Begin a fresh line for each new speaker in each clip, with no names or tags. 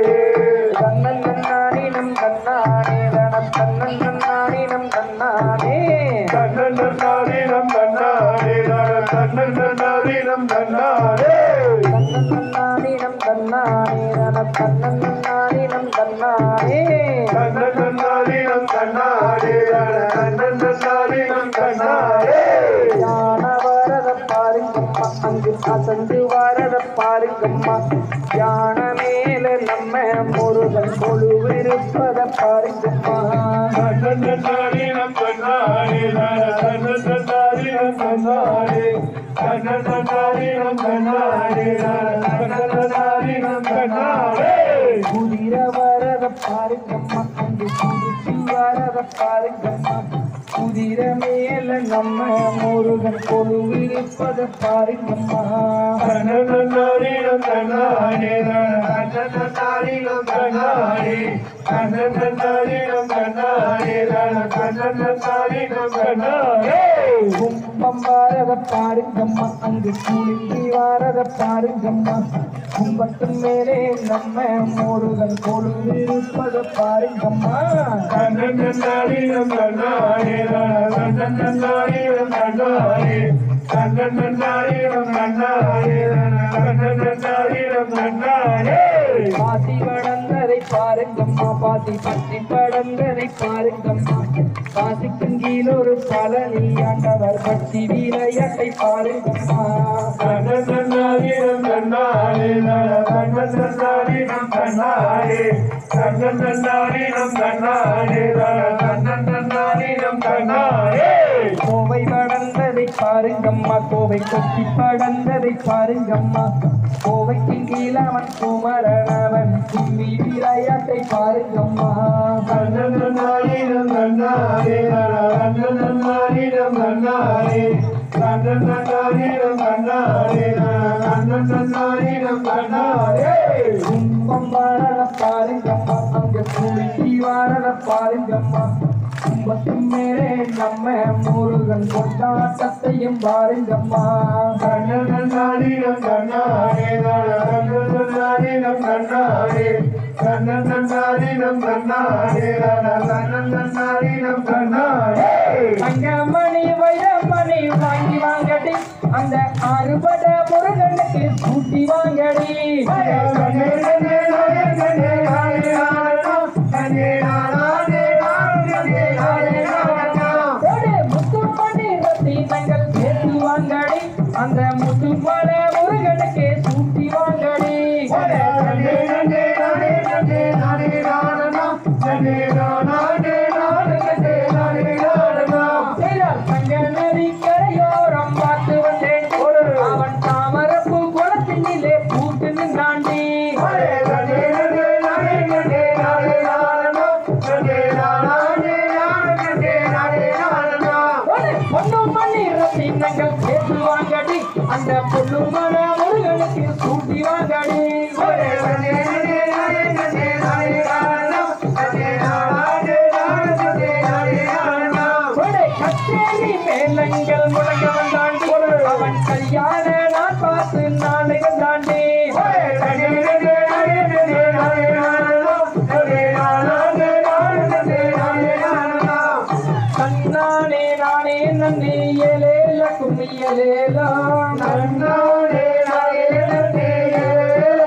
தன்னன் நன்னானினம் தன்னானே தனம் தன்னன் நன்னானினம் தன்னானே
தன்னன்னாரீனம் தன்னாரே தன்னன்னாரீனம் தன்னாரே
தன்னன் நன்னானினம் தன்னானே தனம் தன்னன் நன்னானினம் தன்னானே
தன்னன்னாரீனம் தன்னாரே தன்னன்னாரீனம் தன்னாரே
ஞான வரத பாருங்கம்மா யான பாருங்கம்மா நம்ம முருகன்
தன்னன்னாரீனம் தன்னாரே
குதிர வரத பாருங்கம்மா குதிச்சு வரத பாருங்கம்மா குதிர மேல நம்ம முருகன் கொழுவிருப்பத பாருங்கம்மா.
தன்னன்னாரீனம் தன்னாரே தன்னன்னாரீனம் தன்னாரே தன்னன்னாரீனம் தன்னாரே
கும்பம் வாரத பாருங்கம்மா அங்கு குளிங்கி வாரத பாருங்கம்மா கும்பத்தின் மேலே நம்ம முருகன் கொழுவிருப்பத பாருங்கம்மா
தன்னன்னாரீனம் தன்னாரே தன்னன்னாரீனம் தன்னாரே தன்னன்னாரீனம் தன்னாரே தன்னன்னாரீனம் தன்னாரே
பாத்தி வடந்தரை பாருங்கம்மா பாத்தி பத்தி படந்தரை பாருங்கம்மா. பாத்திக்கும் கீழ் ஒரு பழனி ஆண்டவர் பக்தி விளையாட்டை பாருங்கம்மா.
தன்னன்னாரீனம் தன்னாரே தன்னன்னாரீனம் தன்னாரே தன்னன்னாரீனம் தன்னாரே
பாருங்கம்மா கோவை கொத்தி படந்ததை பாருங்கம்மா. கோவைக்கு கீழவன் குமரனவன் கும்மி விளையாட்டை பாருங்கம்மா. கும்பம் வாரத பாருங்கம்மா அங்க குளிக்கி வாரத பாருங்கம்மா. கும்பத்தின் மேலே நம்ம முருகன் கொண்டாட்டத்தையும் பாருங்கம்மா.
தன்னன்னாரீனம் தன்னாரே தன்னன்னாரீனம் தன்னாரே தன்னன்னாரீனம் தன்னாரே தன்னன்னாரீனம் தன்னாரே
தங்கமணி வைரமணி வாங்கி வாங்கடி. அந்த அறுபட முருகனுக்கு கூட்டி வாங்கடி. வாங்கடி அந்த பொண்ணு மல வாங்கடி. மேலங்கள் முழங்க வந்தாண்டி அவன் கல்யாண நான் பார்த்து நாடகம் தாண்டி தன்னானே நானே நன்னே ஏலேல கும்மியலேலாம் தன்னானே நானே நன்னே ஏலேல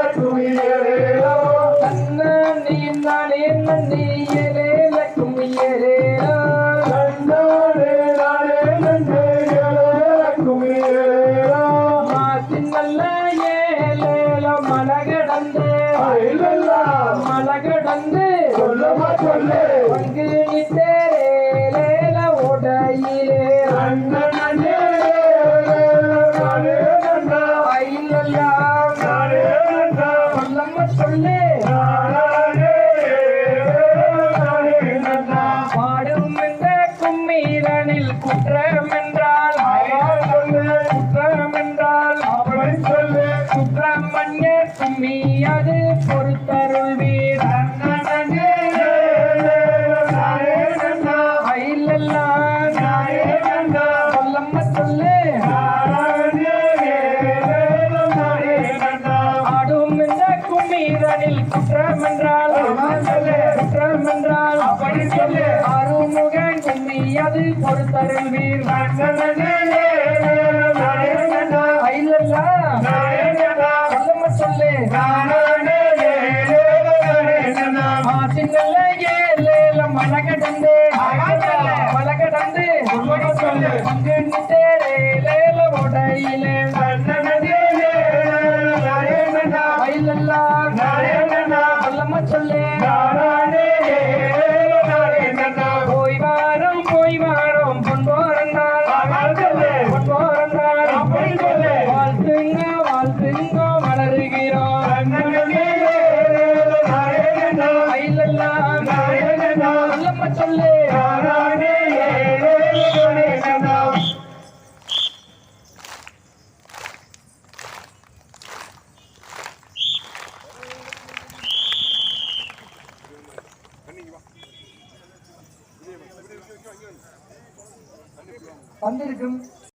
கும்மியலேலாம் மாசின் நல்ல ஏலேல மலகடந்து மலகடந்து பங்கு நித்தேலேல குற்றம் என்றால் குற்றம் என்றால் குற்றம் மன்ய கும்மி அது பொறுத்தருள் வீர் குற்றம் என்றால் குற்றம் என்றால்
அப்படி சொல்லு.
அருமுகன் கும்மி அது பொறுத்தருள்வீர் ஐலல்லா சொல்லம சொல்லு ஆசிங்கல்ல ஏலேல மலகடந்து மலகடந்து அங்கு நித்தேரேலேல உடையிலே வந்திருக்கும்